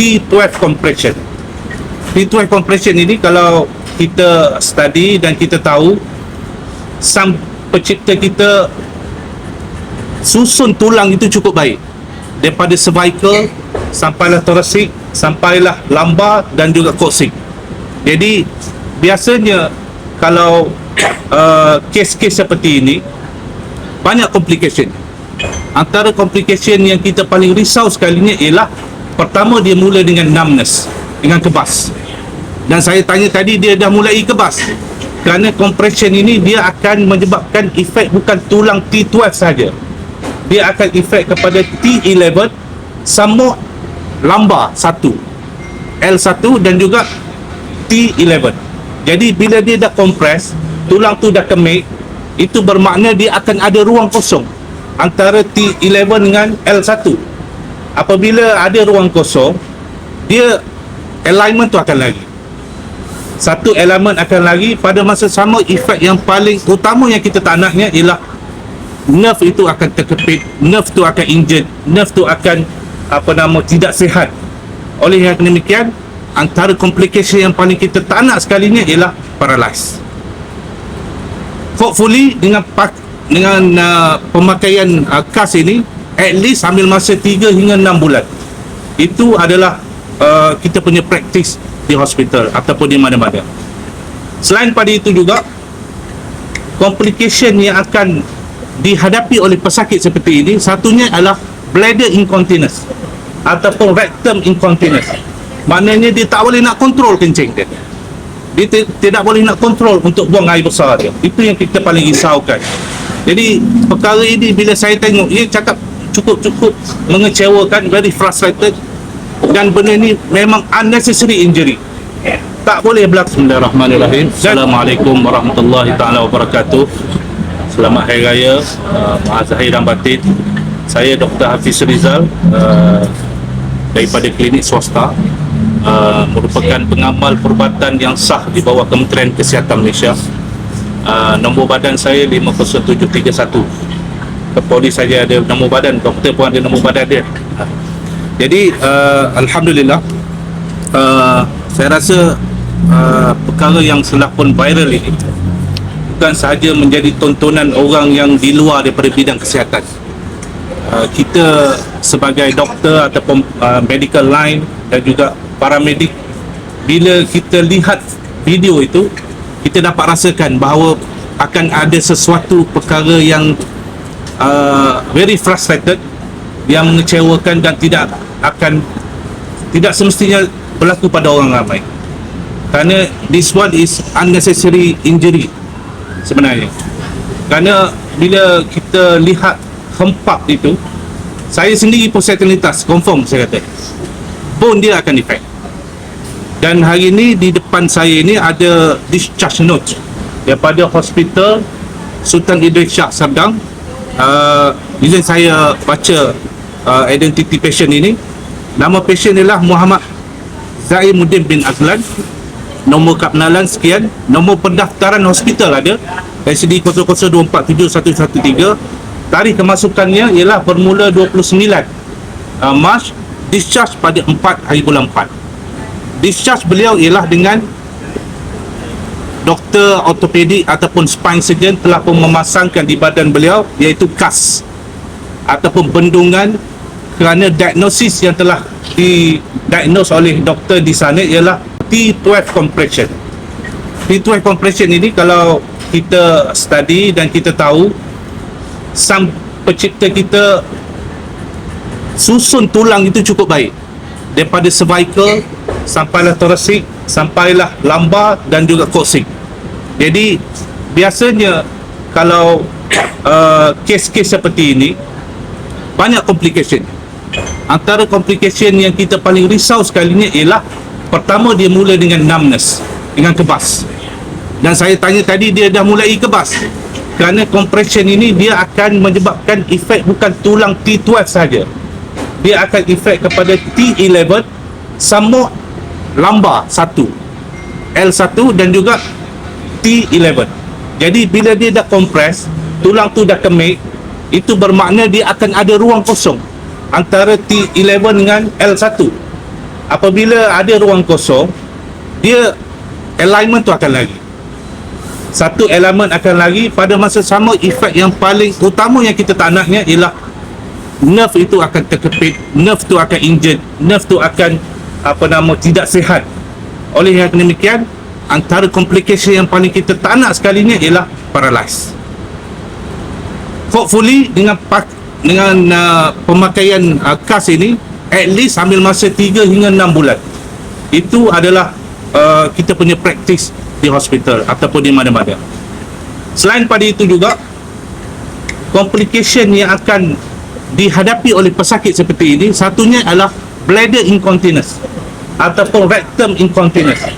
T12 compression. T12 compression ini kalau kita study dan kita tahu sang pencipta kita susun tulang itu cukup baik. Daripada cervical sampailah thoracic sampailah lumbar dan juga coccyx jadi biasanya kalau uh, kes-kes seperti ini banyak complication. Antara complication yang kita paling risau sekalinya ialah pertama dia mula dengan numbness dengan kebas. Dan saya tanya tadi dia dah mulai kebas. Kerana compression ini dia akan menyebabkan efek bukan tulang T12 saja. Dia akan efek kepada T11 sama lumbar 1 L1 dan juga T11 jadi bila dia dah kompres tulang tu dah kemik itu bermakna dia akan ada ruang kosong antara T11 dengan L1 apabila ada ruang kosong dia alignment tu akan lagi. Satu elemen akan lagi pada masa sama efek yang paling utama yang kita tak naknya ialah nerve itu akan terkepit nerve tu akan injured nerve tu akan apa nama tidak sihat. Oleh yang demikian antara komplikasi yang paling kita tak nak sekalinya ialah paralyzed hopefully dengan dengan uh, pemakaian uh, kas ini at least ambil masa 3 hingga 6 bulan. Itu adalah uh, kita punya praktis di hospital ataupun di mana-mana. Selain pada itu juga complication yang akan dihadapi oleh pesakit seperti ini satunya adalah bladder incontinence ataupun rectum incontinence maknanya dia tak boleh nak kontrol kencing dia. Dia tidak boleh nak kontrol untuk buang air besar dia. Itu yang kita paling risaukan. Jadi perkara ini bila saya tengok ia cakap cukup-cukup mengecewakan very frustrated. Dan benda ni memang unnecessary injury. Tak boleh berlaku. Bismillahirrahmanirrahim. Assalamualaikum warahmatullahi taala wabarakatuh. Selamat Hari Raya uh, Maha Zahir dan Batin. Saya Dr. Hafiz Rizal uh, Daripada klinik swasta uh, Merupakan pengamal perubatan yang sah Di bawah Kementerian Kesihatan Malaysia. Uh, Nombor badan saya 50731 Kepolis saja ada nombor badan Doktor pun ada nombor badan dia uh, Jadi uh, Alhamdulillah uh, Saya rasa uh, Perkara yang telah pun viral ini bukan sahaja menjadi tontonan orang yang di luar daripada bidang kesihatan. Uh, kita sebagai doktor ataupun uh, medical line dan juga paramedik bila kita lihat video itu kita dapat rasakan bahawa akan ada sesuatu perkara yang uh, very frustrated yang mengecewakan dan tidak akan tidak semestinya berlaku pada orang ramai. Kerana this one is unnecessary injury sebenarnya. Kerana bila kita lihat hempap itu saya sendiri pun satelitas confirm saya kata bone dia akan defect. Dan hari ini di depan saya ini ada discharge note daripada hospital Sultan Idris Shah Serdang uh, bila saya baca uh, identity patient ini nama patient ialah Muhammad Zaimuddin bin Azlan. Nombor kebenaran sekian. Nombor pendaftaran hospital ada. SD 00247113 tarikh kemasukannya ialah bermula 29 uh, Mac discharge pada 4 hari bulan 4 discharge beliau ialah dengan doktor ortopedik ataupun spine surgeon telah pun memasangkan di badan beliau iaitu kas ataupun bendungan kerana diagnosis yang telah didiagnose oleh doktor di sana ialah T12 compression. T12 compression ini kalau kita study dan kita tahu sang pencipta kita susun tulang itu cukup baik daripada cervical sampailah thoracic sampailah lumbar dan juga coccyx jadi biasanya kalau uh, kes-kes seperti ini banyak complication. Antara complication yang kita paling risau sekalinya ialah pertama dia mula dengan numbness dengan kebas. Dan saya tanya tadi dia dah mulai kebas. Kerana compression ini dia akan menyebabkan efek bukan tulang T12 saja. Dia akan efek kepada T11 sama lumbar 1 L1 dan juga T11 jadi bila dia dah kompres tulang tu dah kemik itu bermakna dia akan ada ruang kosong antara T11 dengan L1 apabila ada ruang kosong dia alignment tu akan lari satu elemen akan lari pada masa sama efek yang paling utama yang kita tak naknya ialah nerve itu akan terkepit nerve tu akan injured nerve tu akan apa nama tidak sihat. Oleh yang demikian antara komplikasi yang paling kita tak nak sekalinya ialah paralyzed hopefully dengan pak, dengan uh, pemakaian uh, kas ini at least ambil masa 3 hingga 6 bulan. Itu adalah uh, kita punya praktis di hospital ataupun di mana-mana. Selain pada itu juga complication yang akan dihadapi oleh pesakit seperti ini satunya adalah bladder incontinence ataupun rectum incontinence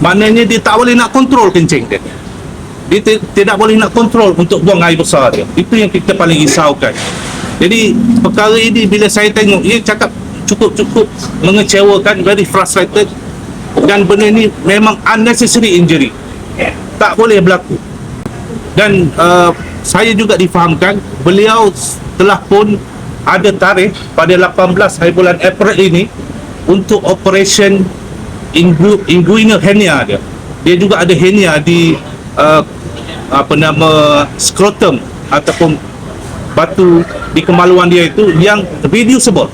maknanya dia tak boleh nak kontrol kencing dia. Dia ti- tidak boleh nak kontrol untuk buang air besar dia. Itu yang kita paling risaukan. Jadi perkara ini bila saya tengok ia cakap cukup-cukup mengecewakan very frustrated. Dan benda ni memang unnecessary injury. Tak boleh berlaku. Dan uh, saya juga difahamkan beliau telah pun ada tarikh pada 18 hari bulan April ini untuk operation inguinal hernia dia. Dia juga ada hernia di uh, apa nama scrotum ataupun batu di kemaluan dia itu yang reducible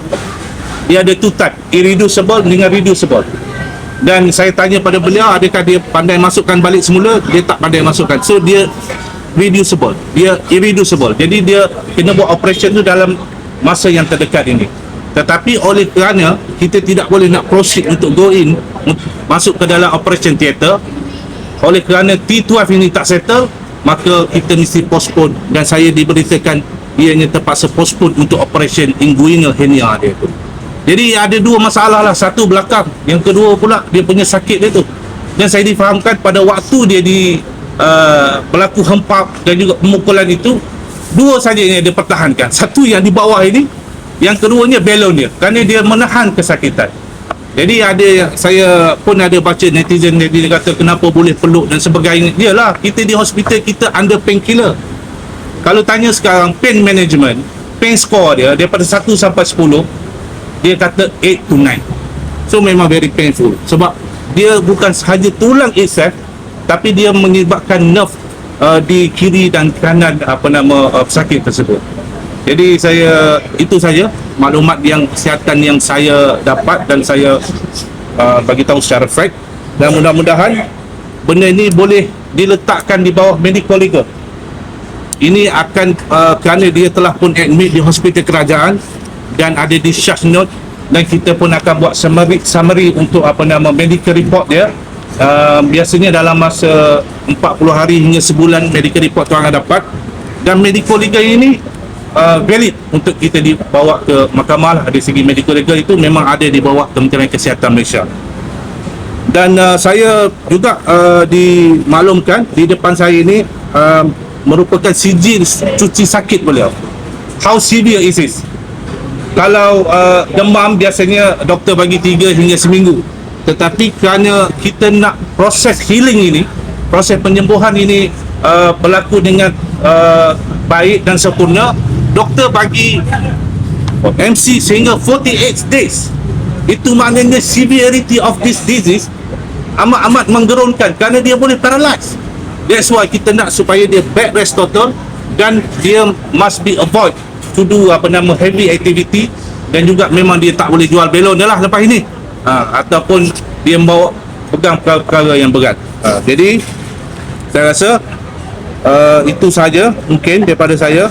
dia ada two type irreducible dengan reducible dan saya tanya pada beliau adakah dia pandai masukkan balik semula? Dia tak pandai masukkan. So dia reducible dia irreducible jadi dia kena buat operation tu dalam masa yang terdekat ini. Tetapi oleh kerana kita tidak boleh nak proceed untuk go in masuk ke dalam operation theatre oleh kerana T12 ini tak settle maka kita mesti postpone. Dan saya diberitakan ianya terpaksa postpone untuk operation inguinal hernia dia tu. Jadi ada dua masalah lah. Satu belakang yang kedua pula dia punya sakit dia tu. Dan saya difahamkan pada waktu dia di uh, berlaku hempap dan juga pemukulan itu dua saja yang dia pertahankan. Satu yang di bawah ini yang keduanya belon dia. Kerana dia menahan kesakitan jadi ada saya pun ada baca netizen dia kata kenapa boleh peluk dan sebagainya. Iyalah kita di hospital kita under painkiller. Kalau tanya sekarang pain management pain score dia daripada 1 sampai 10 dia kata 8 to 9 so memang very painful. Sebab dia bukan sahaja tulang itself tapi dia menyebabkan nerve uh, di kiri dan kanan apa nama uh, pesakit tersebut. Jadi saya itu saja maklumat yang kesihatan yang saya dapat dan saya uh, bagi tahu secara fact. Dan mudah-mudahan benda ini boleh diletakkan di bawah medical legal ini akan uh, kerana dia telah pun admit di hospital kerajaan dan ada discharge note dan kita pun akan buat summary, summary untuk apa nama medical report dia. Uh, biasanya dalam masa 40 hari hingga sebulan medical report tu akan dapat. Dan medical legal ini uh, valid untuk kita dibawa ke mahkamah lah dari segi medical legal itu memang ada di bawah Kementerian Kesihatan Malaysia. Dan uh, saya juga uh, dimaklumkan di depan saya ini uh, merupakan sijil cuci sakit beliau. How severe is this? Kalau uh, demam biasanya doktor bagi 3 hingga seminggu. Tetapi kerana kita nak proses healing ini proses penyembuhan ini uh, berlaku dengan uh, baik dan sempurna doktor bagi MC sehingga 48 days. Itu maknanya severity of this disease amat-amat menggerunkan kerana dia boleh paralyze. That's why kita nak supaya dia bed rest total dan dia must be avoid to do apa nama heavy activity dan juga memang dia tak boleh jual belon dia lah lepas ini. Ha, ataupun dia membawa pegang perkara-perkara yang berat. Ha, jadi saya rasa uh, itu saja mungkin daripada saya